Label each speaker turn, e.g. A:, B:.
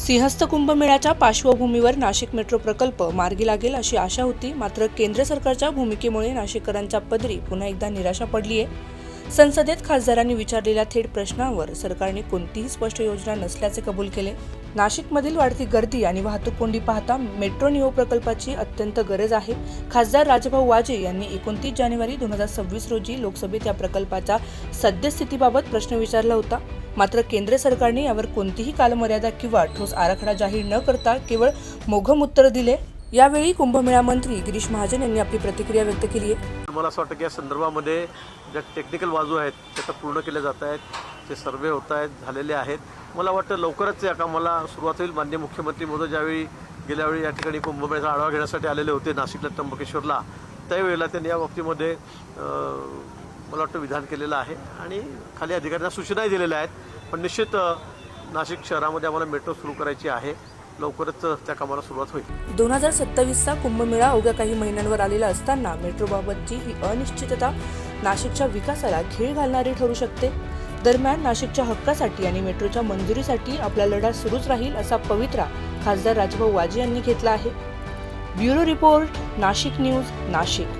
A: सिंहस्थ कुंभमेळ्याच्या पार्श्वभूमीवर नाशिक मेट्रो प्रकल्प मार्गी लागेल अशी आशा होती मात्र केंद्र सरकारच्या भूमिकेमुळे नाशिककरांच्या पदरी पुन्हा एकदा निराशा पडली आहे संसदेत खासदारांनी विचारलेल्या थेट प्रश्नांवर सरकारने कोणतीही स्पष्ट योजना नसल्याचे कबूल केले. नाशिकमधील वाढती गर्दी आणि वाहतूक कोंडी पाहता मेट्रो निओ प्रकल्पाची अत्यंत गरज आहे. खासदार राजभाऊ वाजे यांनी एकोणतीस जानेवारी दोन हजार सव्वीस रोजी लोकसभेत या प्रकल्पाच्या सद्यस्थितीबाबत प्रश्न विचारला होता. मात्र केंद्र सरकारने यावर कोणतीही कालमर्यादा किंवा ठोस आराखडा जाहीर न करता केवळ मोघम उत्तर दिले. यावेळी कुंभमेळा मंत्री गिरीश महाजन यांनी आपली प्रतिक्रिया व्यक्त केली आहे.
B: मला असं वाटतं की या संदर्भामध्ये ज्या टेक्निकल बाजू आहेत त्या पूर्ण केल्या जात आहेत ते सर्वे होत आहेत झालेले आहेत. मला वाटतं लवकरच या कामाला सुरुवात होईल. मान्य मुख्यमंत्री मोदी ज्यावेळी गेल्या वेळी या ठिकाणी कुंभमेळ्याचा आढावा घेण्यासाठी आलेले होते नाशिकला त्र्यंबकेश्वरला त्यावेळेला त्यांनी या बाबतीमध्ये मला वाटतं विधान केलेलं आहे. आणि खाली अधिकाऱ्यांना सूचनाही दिलेल्या आहेत. पण निश्चित नाशिक शहरामध्ये आम्हाला मेट्रो सुरू करायची आहे. लवकरच त्या कामाला सुरुवात होईल.
A: दोन हजार सत्तावीसचा कुंभमेळा अवघ्या काही महिन्यांवर आलेला असताना मेट्रोबाबतची ही अनिश्चितता नाशिकच्या विकासाला खीळ घालणारी ठरू शकते. दरम्यान नाशिकच्या हक्कासाठी आणि मेट्रोच्या मंजुरीसाठी आपला लढा सुरूच राहील असा पवित्रा खासदार राजभाऊ वाजे यांनी घेतला आहे. Bureau report Nashik news Nashik.